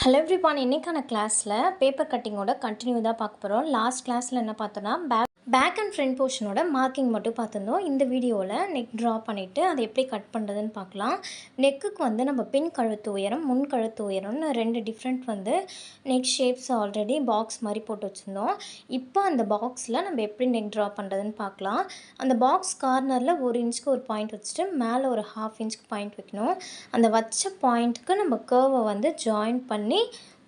Hello everyone இன்றைக்கான கிளாஸில் paper கட்டிங்கோட continue தான் பார்க்க போகிறோம் லாஸ்ட் கிளாஸில் என்ன பார்த்தோன்னா பேக் பேக் அண்ட் ஃப்ரண்ட் போர்ஷனோட மார்க்கிங் மட்டும் பார்த்துருந்தோம். இந்த வீடியோவில் நெக் ட்ரா பண்ணிவிட்டு அதை எப்படி கட் பண்ணுறதுன்னு பார்க்கலாம். நெக்குக்கு வந்து நம்ம பின் கழுத்து உயரம் முன் கழுத்து உயரம்னு ரெண்டு டிஃப்ரெண்ட் வந்து நெக் ஷேப்ஸ் ஆல்ரெடி பாக்ஸ் மாதிரி போட்டு வச்சுருந்தோம். இப்போ அந்த பாக்ஸில் நம்ம எப்படி நெக் ட்ரா பண்ணுறதுன்னு பார்க்கலாம். அந்த பாக்ஸ் கார்னரில் ஒரு இன்ச்சுக்கு ஒரு பாயிண்ட் வச்சுட்டு மேலே ஒரு ஹாஃப் இன்ச்சுக்கு பாயிண்ட் வைக்கணும். அந்த வச்ச பாயிண்ட்டுக்கு நம்ம கேர்வை வந்து ஜாயின் பண்ணி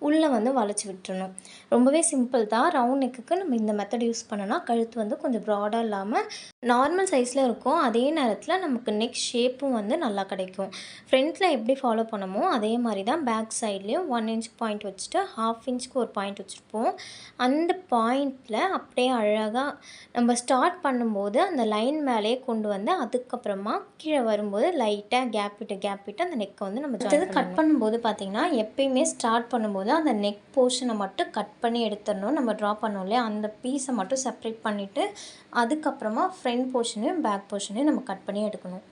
உள்ளே வந்து வளைச்சி விட்டுறணும். ரொம்பவே சிம்பிள் தான். ரவுண்ட் நெக்குக்கு நம்ம இந்த மெத்தட் யூஸ் பண்ணோன்னா கழுத்து வந்து கொஞ்சம் ப்ராடாக இல்லாமல் நார்மல் சைஸில் இருக்கும். அதே நேரத்தில் நமக்கு நெக் ஷேப்பும் வந்து நல்லா கிடைக்கும். ஃப்ரண்ட்டில் எப்படி ஃபாலோ பண்ணமோ அதே மாதிரி தான் பேக் சைட்லேயும் ஒன் இன்ச் பாயிண்ட் வச்சுட்டு ஹாஃப் இன்ச்சுக்கு ஒரு பாயிண்ட் வச்சுருப்போம். அந்த பாயிண்டில் அப்படியே அழகாக நம்ம ஸ்டார்ட் பண்ணும்போது அந்த லைன் மேலேயே கொண்டு வந்து அதுக்கப்புறமா கீழே வரும்போது லைட்டாக கேப் விட்டு கேப் விட்டு அந்த நெக்கை வந்து நம்ம அடுத்தது கட் பண்ணும்போது பார்த்திங்கன்னா எப்பயுமே ஸ்டார்ட் பண்ணும்போது அந்த நெக் போர்ஷனை மட்டும் கட் பண்ணி எடுத்துடணும் நம்ம ட்ரா பண்ணோம் இல்லையா? அந்த பீஸை மட்டும் செப்ரேட் பண்ணிவிட்டு அதுக்கப்புறமா ஃப்ரண்ட் போர்ஷனையும் பேக் போர்ஷனையும் நம்ம கட் பண்ணி எடுக்கணும்.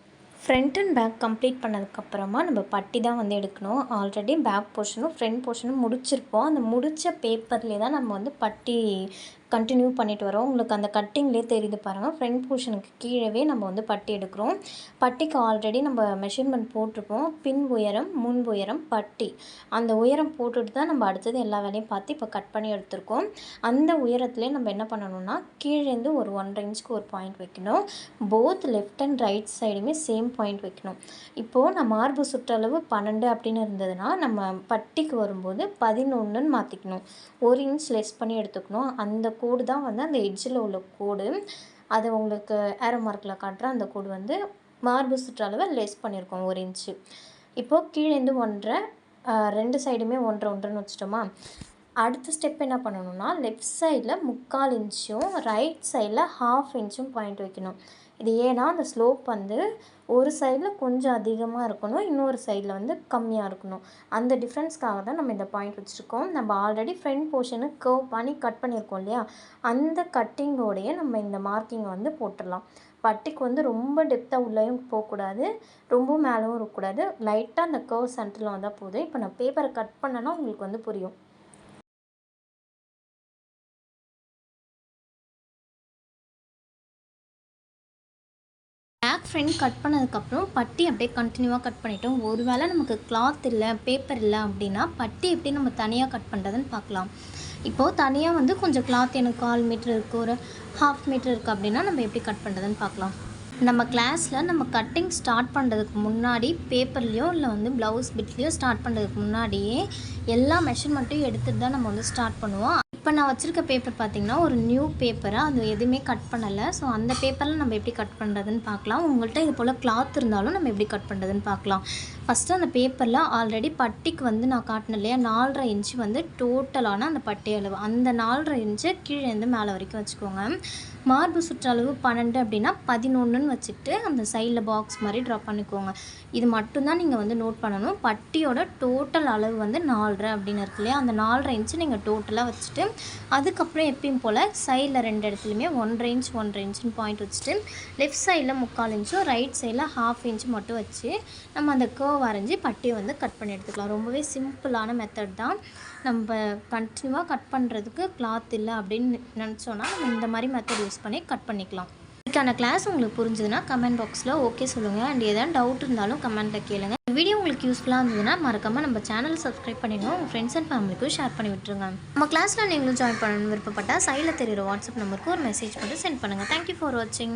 ஃப்ரண்ட் அண்ட் பேக் கம்ப்ளீட் பண்ணதுக்கப்புறமா நம்ம பட்டி தான் வந்து எடுக்கணும். ஆல்ரெடி பேக் போர்ஷனும் ஃப்ரண்ட் போர்ஷனும் முடிச்சிருப்போம் அந்த முடித்த பேப்பர்லேயே தான் நம்ம வந்து பட்டி கண்டினியூ பண்ணிட்டு வரோம். உங்களுக்கு அந்த கட்டிங்லேயே தெரியுது பாருங்கள் ஃப்ரண்ட் போர்ஷனுக்கு கீழே நம்ம வந்து பட்டி எடுக்கிறோம். பட்டிக்கு ஆல்ரெடி நம்ம மெஷர்மெண்ட் போட்டிருப்போம் பின் உயரம் முன் உயரம் பட்டி. அந்த உயரம் போட்டுட்டு தான் நம்ம அடுத்தது எல்லா வேலையும் பார்த்து இப்போ கட் பண்ணி எடுத்திருக்கோம். அந்த உயரத்துலேயே நம்ம என்ன பண்ணணும்னா கீழேருந்து ஒரு ஒன்றரை இன்ச்சுக்கு ஒரு பாயிண்ட் வைக்கணும். போத் லெஃப்ட் அண்ட் ரைட் சைடுமே சேம் பாயிண்ட் வைக்கணும். இப்போது நம்ம மார்பு சுற்றளவு பன்னெண்டு அப்படின்னு இருந்ததுன்னா நம்ம பட்டிக்கு வரும்போது பதினொன்றுன்னு மாற்றிக்கணும் ஒரு இன்ச் லெஸ் பண்ணி எடுத்துக்கணும். அந்த கோடு தான் வந்து அந்த எட்ஜில் உள்ள கோடு. அது உங்களுக்கு ஏரோ மார்க்கில் காட்டுற அந்த கோடு வந்து மார்பு சுற்றளவை லெஸ் பண்ணியிருக்கோம் ஒரு இன்ச்சு இப்போது கீழேருந்து ஒன்றரை ரெண்டு சைடுமே ஒன்றரை ஒன்றுன்னு வச்சுட்டோமா. அடுத்த ஸ்டெப் என்ன பண்ணணும்னா லெஃப்ட் சைடில் முக்கால் இன்ச்சும் ரைட் சைடில் ஹாஃப் இன்ச்சும் பாயிண்ட் வைக்கணும். இது ஏன்னா அந்த ஸ்லோப் வந்து ஒரு சைடில் கொஞ்சம் அதிகமாக இருக்கணும் இன்னொரு சைடில் வந்து கம்மியாக இருக்கணும். அந்த டிஃப்ரென்ஸ்க்காக தான் நம்ம இந்த பாயிண்ட் வச்சுருக்கோம். நம்ம ஆல்ரெடி ஃப்ரண்ட் போர்ஷனு கர்வ் பண்ணி கட் பண்ணியிருக்கோம் இல்லையா? அந்த கட்டிங்கோடைய நம்ம இந்த மார்க்கிங்கை வந்து போட்டுடலாம். பட்டிக்கு வந்து ரொம்ப டெப்த்தாக உள்ளேயும் போகக்கூடாது ரொம்ப மேலேயும் இருக்கக்கூடாது. லைட்டாக அந்த கர்வ் சென்டரில் வந்தால் போதும். இப்போ நான் பேப்பரை கட் பண்ணேன்னா உங்களுக்கு வந்து புரியும். ஃப்ரண்ட் கட் பண்ணதுக்கப்புறம் பட்டி அப்படியே கண்டினியூவாக கட் பண்ணிட்டோம். ஒருவேளை நமக்கு கிளாத் இல்லை பேப்பர் இல்லை அப்படின்னா பட்டி எப்படி நம்ம தனியாக கட் பண்ணுறதுன்னு பார்க்கலாம். இப்போது தனியாக வந்து கொஞ்சம் கிளாத் எனக்கு கால் மீட்டர் இருக்குது ஒரு ஹாஃப் மீட்ரு இருக்குது அப்படின்னா நம்ம எப்படி கட் பண்ணுறதுன்னு பார்க்கலாம். நம்ம கிளாஸில் நம்ம கட்டிங் ஸ்டார்ட் பண்ணுறதுக்கு முன்னாடி பேப்பர்லேயோ இல்லை வந்து ப்ளவுஸ் பிட்லேயோ ஸ்டார்ட் பண்ணுறதுக்கு முன்னாடியே எல்லா மெஷர்மெண்ட்டையும் எடுத்துகிட்டு தான் நம்ம வந்து ஸ்டார்ட் பண்ணுவோம். இப்போ நான் வச்சுருக்க பேப்பர் பார்த்திங்கன்னா ஒரு நியூ பேப்பராக அது எதுவுமே கட் பண்ணலை. ஸோ அந்த பேப்பரில் நம்ம எப்படி கட் பண்ணுறதுன்னு பார்க்கலாம். உங்கள்கிட்ட இது போல் கிளாத் இருந்தாலும் நம்ம எப்படி கட் பண்ணுறதுன்னு பார்க்கலாம். ஃபஸ்ட்டு அந்த பேப்பரில் ஆல்ரெடி பட்டிக்கு வந்து நான் காட்டினேன் இல்லையா? நாலரை இன்ச்சு வந்து டோட்டலான அந்த பட்டி அளவு. அந்த நாலரை இன்ச்சை கீழேருந்து மேலே வரைக்கும் வச்சுக்கோங்க. மார்பு சுற்றளவு பன்னெண்டு அப்படின்னா பதினொன்றுன்னு வச்சுட்டு அந்த சைடில் பாக்ஸ் மாதிரி ட்ரா பண்ணிக்கோங்க. இது மட்டும்தான் நீங்கள் வந்து நோட் பண்ணணும். பட்டியோட டோட்டல் அளவு வந்து நாலரை அப்படின்னு இருக்கு இல்லையா? அந்த நாலரை இன்ச்சு நீங்கள் டோட்டலாக வச்சுட்டு அதுக்கப்புறம் எப்பயும் போல் சைடில் ரெண்டு இடத்துலையுமே ஒன்றரை இன்ச் ஒன்றரை இன்ச்சுன்னு பாயிண்ட் வச்சுட்டு லெஃப்ட் சைடில் முக்கால் இன்ச்சும் ரைட் சைடில் ஹாஃப் இன்ச்சு மட்டும் வச்சு நம்ம அந்த கேர்வ் வரைஞ்சி பட்டியை வந்து கட் பண்ணி எடுத்துக்கலாம். ரொம்பவே சிம்பிளான மெத்தட் தான். நம்ம கண்டினியூவாக கட் பண்ணுறதுக்கு கிளாத் இல்லை அப்படின்னு நினச்சோன்னா இந்த மாதிரி மெத்தட் யூஸ் பண்ணி கட் பண்ணிக்கலாம். இதுக்கான கிளாஸ் உங்களுக்கு புரிஞ்சுதுன்னா கமெண்ட் பாக்ஸில் ஓகே சொல்லுங்கள் அண்ட் எதாவது டவுட் இருந்தாலும் கமெண்ட்டில் கேளுங்க. வீடியோ உங்களுக்கு யூஸ்ஃபுல்லாக இருந்ததுன்னா மறக்காமல் நம்ம சேனல் சப்ஸ்கிரைப் பண்ணிடுங்க. உங்கள் ஃப்ரெண்ட்ஸ் அண்ட் ஃபேமிலிக்கும் ஷேர் பண்ணி விட்டுருங்க. நம்ம கிளாஸில் நீங்களும் ஜாயின் பண்ணணும் விருப்பப்பட்டால் சைடில் தெரியுற வாட்ஸ்அப் நம்பருக்கு ஒரு மெசேஜ் மட்டும் சென்ட் பண்ணுங்கள் தேங்க்யூ ஃபார் வாட்சிங்